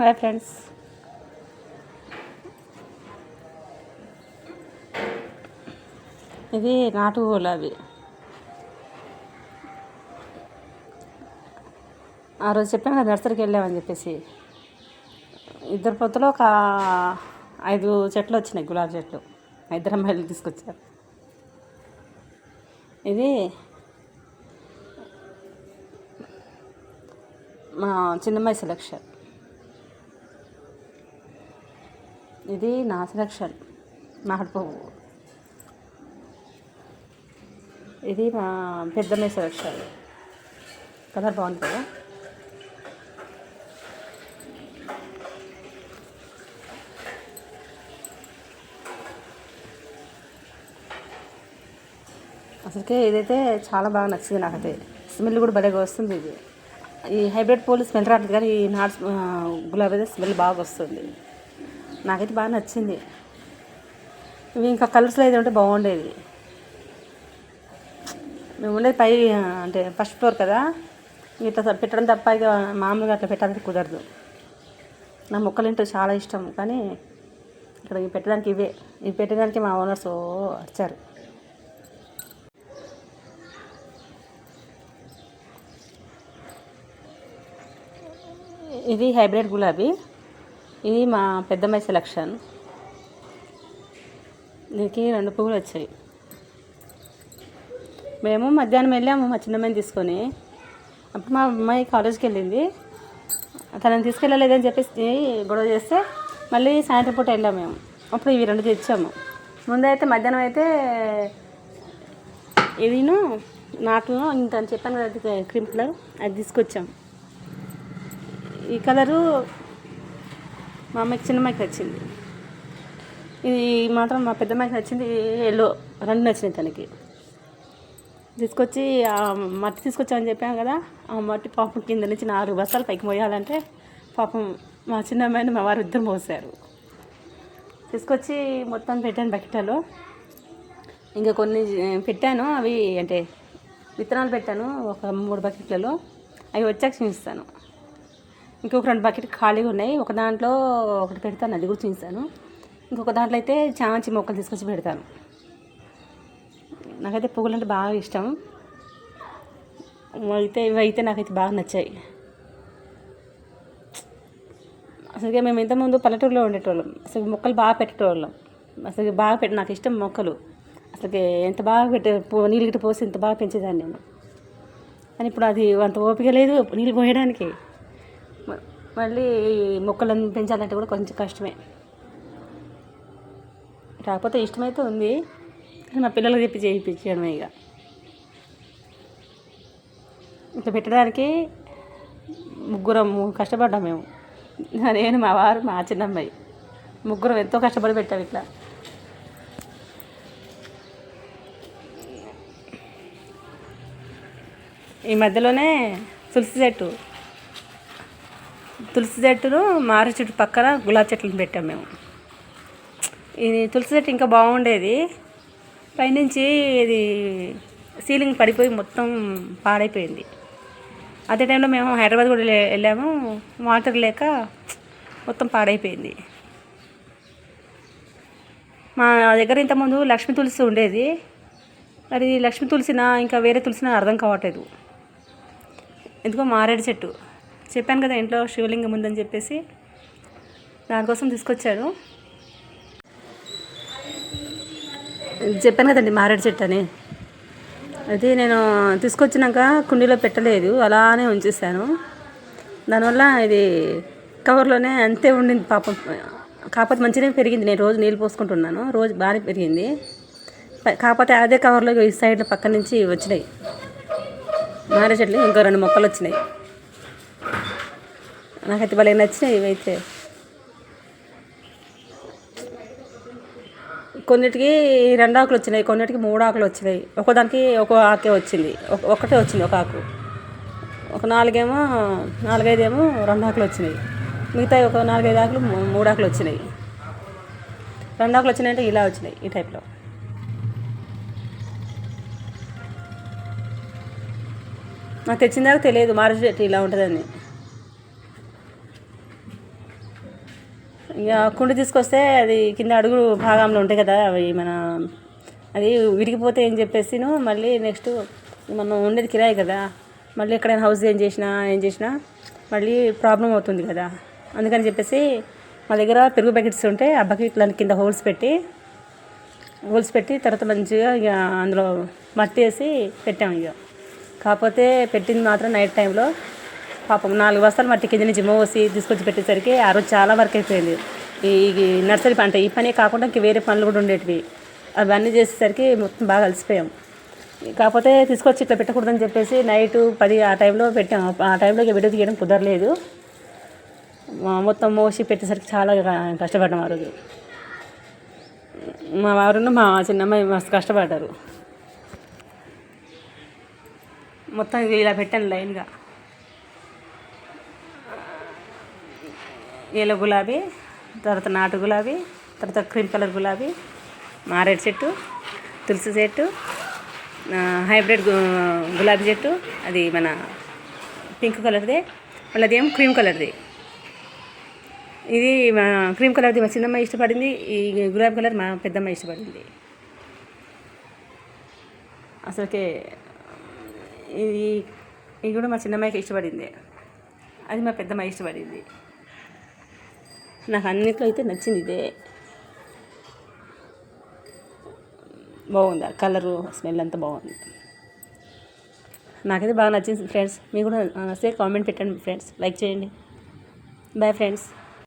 Hi friends ఇది నాటు గులాబీ. ఆ రోజు చెప్పాను కదా నర్సరీకి వెళ్ళామని చెప్పేసి. ఇద్దరు పొత్తులో ఒక ఐదు చెట్లు వచ్చినాయి గులాబీ చెట్లు. ఇద్దరు అమ్మాయిలు తీసుకొచ్చారు. ఇది మా చిన్నమ్మాయి సెలక్షన్ ఇది నా సెలక్షన్ మామిడి పువ్వు ఇది మా పెద్దమ్మ సెలక్షన్ కలర్ బాగుంది కదా? అసలుకే ఇదైతే చాలా బాగా నచ్చింది నాకైతే. స్మెల్ కూడా బలేగా వస్తుంది ఇది. ఈ హైబ్రిడ్ పూలు స్మెల్ రావట్లేదు కానీ ఈ నాట్ గులాబీ అయితే స్మెల్ బాగా వస్తుంది. నాకైతే బాగా నచ్చింది. ఇవి ఇంకా కలర్స్లో అయితే ఉంటే బాగుండేది. మేము ఉండేది పై అంటే ఫస్ట్ ఫ్లోర్ కదా. ఇట్లా పెట్టడం తప్ప ఇక మామూలుగా అట్లా పెట్టడానికి కుదరదు. నా మొక్కలు ఏంటో చాలా ఇష్టం కానీ ఇక్కడ ఇవి పెట్టడానికి ఇవే. ఇవి పెట్టడానికి మా ఓనర్స్ వచ్చారు. ఇది హైబ్రిడ్ గులాబీ. ఇది మా పెద్దమ్మాయి సెలక్షన్ దీనికి రెండు పువ్వులు వచ్చాయి. మేము మధ్యాహ్నం వెళ్ళాము మా చిన్నమ్మాయిని తీసుకొని. అప్పుడు మా అమ్మాయి కాలేజ్కి వెళ్ళింది. తనని తీసుకెళ్ళలేదని చెప్పేసి గొడవ చేస్తే మళ్ళీ సాయంత్రం పూట వెళ్ళాము మేము. అప్పుడు ఇవి రెండు తెచ్చాము. ముందైతే మధ్యాహ్నం అయితే ఇదిను నాటును ఇంత అని చెప్పాను కదా క్రీమ్ కలర్ అది తీసుకొచ్చాం. ఈ కలరు మా అమ్మాయికి చిన్నమ్మాయికి నచ్చింది. ఇది మాత్రం మా పెద్దమ్మాయికి నచ్చింది ఎల్లో రెండు నచ్చినాయి తనకి. తీసుకొచ్చి ఆ మట్టి తీసుకొచ్చామని చెప్పాను కదా ఆ మట్టి పాపం కింద నుంచి నాలుగు బస్తాలు పైకి మోయాలంటే పాపం మా చిన్న అమ్మాయిని మా వారు ఇద్దరు మోసారు తీసుకొచ్చి మొత్తం పెట్టాను బకెట్లో ఇంకా కొన్ని పెట్టాను అవి అంటే విత్తనాలు పెట్టాను ఒక మూడు బకెట్లలో. అవి వచ్చాక చూపిస్తాను. ఇంకొక రెండు బకెట్ ఖాళీగా ఉన్నాయి. ఒక దాంట్లో ఒకటి పెడతాను అది కూడా చూపిస్తాను. ఇంకొక దాంట్లో అయితే చామంతి మొక్కలు తీసుకొచ్చి పెడతాను. నాకైతే పువ్వులు అంటే బాగా ఇష్టం. అయితే ఇవి అయితే నాకైతే బాగా నచ్చాయి. అసలు మేము ఇంతకుముందు పల్లెటూరులో ఉండేటోళ్ళం. అసలు మొక్కలు బాగా పెట్టేటోళ్ళం. అసలు బాగా పెట్టి నాకు ఇష్టం మొక్కలు. అసలు ఎంత బాగా పెట్టే నీళ్ళు గిట్ట పోసి ఇంత బాగా పెంచేదాన్ని నేను. కానీ ఇప్పుడు అది అంత ఓపిక లేదు నీళ్ళు పోయడానికి. మళ్ళీ మొక్కలను పెంచాలంటే కూడా కొంచెం కష్టమే. కాకపోతే ఇష్టమైతే ఉంది కానీ మా పిల్లలకి చెప్పి చేయించడమే ఇక. ఇట్లా పెట్టడానికి ముగ్గురం కష్టపడ్డాం మేము. నేను మా వారు మా చిన్నమ్మాయి. ముగ్గురం ఎంతో కష్టపడి పెట్టాం ఇట్లా. ఈ మధ్యలోనే తులసి చెట్టు. తులసి చెట్టును మారి చెట్టు పక్కన గులాబీ చెట్లను పెట్టాం మేము. ఇది తులసి చెట్టు ఇంకా బాగుండేది. పైనుంచి ఇది సీలింగ్ పడిపోయి మొత్తం పాడైపోయింది. అదే టైంలో మేము హైదరాబాద్ కూడా వెళ్ళాము. వాటర్ లేక మొత్తం పాడైపోయింది. మా దగ్గర ఇంతకుముందు లక్ష్మీ తులసి ఉండేది. మరి లక్ష్మీ తులసినా ఇంకా వేరే తులసినా అర్థం కావట్లేదు. ఎందుకో మారేడు చెట్టు. చెప్పాను కదా ఇంట్లో శివలింగం ఉందని చెప్పేసి. దానికోసం తీసుకొచ్చాడు చెప్పాను కదండి మారేడు చెట్టు అని. అది నేను తీసుకొచ్చినాక కుండీలో పెట్టలేదు అలానే ఉంచేసాను దానివల్ల ఇది కవర్లోనే అంతే ఉండింది పాపం. కాకపోతే మంచిగానే పెరిగింది నేను రోజు నీళ్ళు పోసుకుంటున్నాను రోజు బాగానే పెరిగింది. కాకపోతే అదే కవర్లో ఈ సైడ్ పక్క నుంచి వచ్చినాయి. మారే చెట్లు ఇంకో రెండు మొక్కలు వచ్చినాయి. నాకైతే భలే నచ్చినాయి ఇవైతే. కొన్నిటికి రెండు ఆకులు వచ్చినాయి కొన్నిటికి మూడు ఆకులు వచ్చినాయి. ఒకదానికి ఒక ఆకే వచ్చింది. ఒక- ఒకటే వచ్చింది ఒక ఆకు. ఒక నాలుగేమో నాలుగైదేమో రెండు ఆకులు వచ్చినాయి. మిగతా ఒక నాలుగైదు ఆకులు మూడు ఆకులు వచ్చినాయి. రెండు ఆకులు వచ్చినాయంటే ఇలా వచ్చినాయి ఈ టైప్లో నాకు తెచ్చిన దాకా తెలియదు మారేడు ఇలా ఉంటుందని. ఇక కుండ తీసుకొస్తే అది కింద అడుగు భాగంలో ఉంటాయి కదా అవి మన అది విరిగిపోతే ఏం చెప్పేసిను. మళ్ళీ నెక్స్ట్ మనం ఉండేది కిరాయి కదా మళ్ళీ ఎక్కడైనా హౌస్ ఏం చేసినా ఏం చేసినా మళ్ళీ ప్రాబ్లం అవుతుంది కదా. అందుకని చెప్పేసి మా దగ్గర పెరుగు ప్యాకెట్స్ ఉంటే ఆ బకెట్లని కింద హోల్స్ పెట్టి హోల్స్ పెట్టి తర్వాత మంచిగా ఇక అందులో మట్టి వేసి పెట్టాము ఇక కాకపోతే పెట్టింది మాత్రం నైట్ టైంలో పాపం నాలుగు బస్తాలు మట్టి కింద నుంచి మోసి తీసుకొచ్చి పెట్టేసరికి ఆ రోజు చాలా వర్క్ అయిపోయింది. ఈ నర్సరీ పంట ఈ పనే కాకుండా ఇంక వేరే పనులు కూడా ఉండేటివి. అవన్నీ చేసేసరికి మొత్తం బాగా అలసిపోయాం. కాకపోతే తీసుకొచ్చి ఇట్లా పెట్టకూడదని చెప్పేసి నైట్ పది ఆ టైంలో పెట్టాం. ఆ టైంలో ఇక వీడియో తీయడం కుదరలేదు. మొత్తం మోసి పెట్టేసరికి చాలా కష్టపడ్డాం ఆ రోజు. మా వారును మా చిన్నమ్మాయి మస్తు కష్టపడ్డారు. మొత్తం ఇలా పెట్టాను లైన్గా. ఎల్లో గులాబీ తర్వాత నాటు గులాబీ తర్వాత క్రీమ్ కలర్ గులాబీ మారేడు చెట్టు తులసి చెట్టు హైబ్రిడ్ గులాబీ చెట్టు అది మన పింక్ కలర్ది మళ్ళీ అదేం క్రీమ్ కలర్ది. ఇది మా క్రీమ్ కలర్ది మా చిన్నమ్మ ఇష్టపడింది ఈ గులాబీ కలర్ మా పెద్దమ్మ ఇష్టపడింది. అసలుకే ఇది ఇది కూడా మా చిన్నమ్మాయికి ఇష్టపడింది. అది మా పెద్దమ్మ ఇష్టపడింది. నాకు అన్నిట్లో అయితే నచ్చింది ఇదే. బాగుంది? ఆ కలరు స్మెల్ అంతా బాగుంది. నాకైతే బాగా నచ్చింది ఫ్రెండ్స్. మీకు కూడా నచ్చితే కామెంట్ పెట్టండి ఫ్రెండ్స్. లైక్ చేయండి. Bye friends.